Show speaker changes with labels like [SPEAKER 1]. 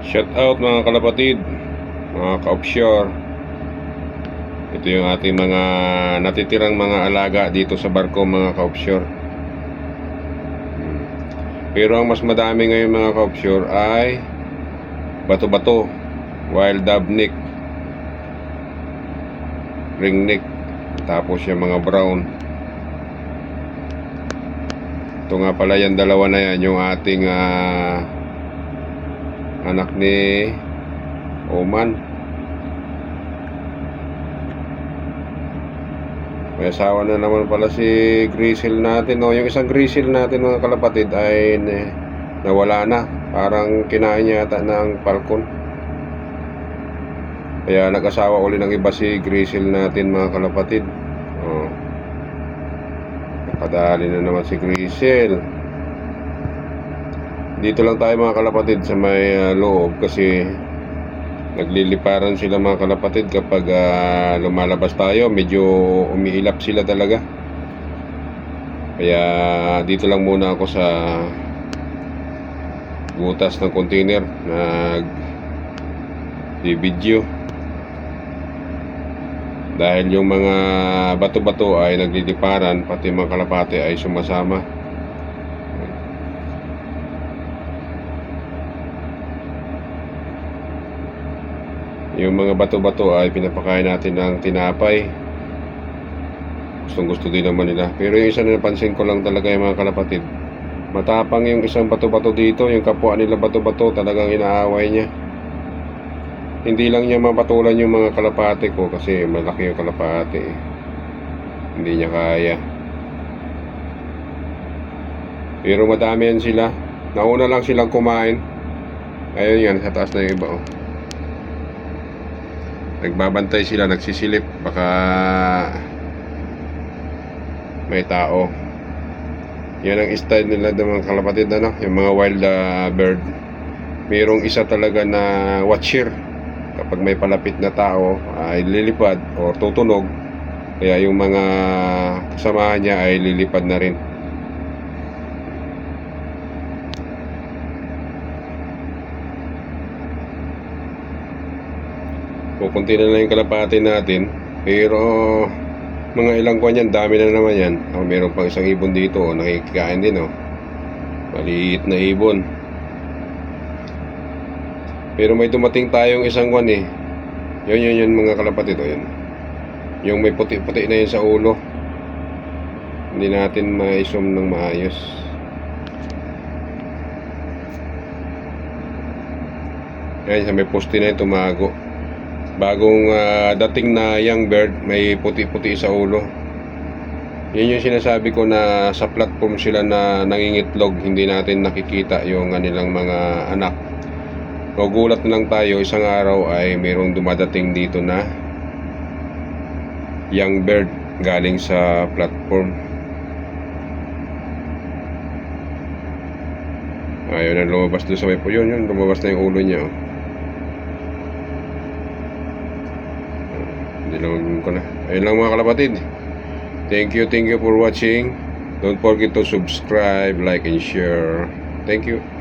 [SPEAKER 1] Shout out mga kalapatid, mga ka-offshore. Ito yung ating mga natitirang mga alaga dito sa barko mga ka-offshore. Hmm. Pero ang mas madami ngayon mga ka-offshore ay bato-bato, wild dubnik, ringneck, tapos yung mga brown. Ito nga pala yung dalawa na yan, yung ating ah, anak ni Oman. May asawa na naman pala si Grizzle natin. No? Yung isang Grizzle natin mga kalapatid ay na- nawala na. Parang kinain yata ng falcon. Kaya nag-asawa uli ng iba si Grizzle natin mga kalapatid. Oh. Nakadali na naman si Grizzle. Dito lang tayo mga kalapatid sa may ah, loob kasi nagliliparan sila mga kalapatid kapag ah, lumalabas tayo. Medyo umiilap sila talaga. Kaya dito lang muna ako sa butas ng container nag video dahil yung mga bato-bato ay nagliliparan pati mga kalapate ay sumasama yung mga bato-bato ay pinapakain natin ng tinapay. Gustong gusto din naman nila. Pero yung isa na napansin ko lang talaga yung mga kalapatid matapang yung isang bato-bato dito. Yung kapwa nila bato-bato talagang inaaway niya. Hindi lang niya mapatulan yung mga kalapate ko kasi malaki yung kalapate eh. hindi niya kaya. Pero madami yan sila. Nauna lang silang kumain. Ayun yan sa taas na yung iba oh. Nagbabantay sila nagsisilip. Baka may tao. Yan ang style nila ng mga kalapatid ano, yung mga wild ah, bird. Mayroong isa talaga na watcher. Kapag may palapit na tao ay lilipad o tutunog. Kaya yung mga kasamahan niya ay lilipad na rin pupunti na lang yung kalapati natin. Pero mga ilang kwan yan dami na naman yan. Oh, meron pang isang ibon dito oh, nakikikain din oh. Maliit na ibon. Pero may dumating tayong isang kwan eh. Yun yun yun mga kalapatid oh, yun. Yung may puti-puti na yun sa ulo. Hindi natin ma-zoom ng maayos. Yan sa may poste na yun tumago bagong ah, dating na young bird may puti-puti sa ulo. Yun yung sinasabi ko na sa platform sila na nangingitlog hindi natin nakikita yung kanilang mga anak. Magulat na lang tayo isang araw ay mayroong dumadating dito na young bird galing sa platform. Ayaw na lumabas doon sa may po yun yun lumabas na yung ulo niya oh. Lang ko na. Ayun lang mga kalapatid. Thank you, thank you for watching. Don't forget to subscribe, like, and share. Thank you.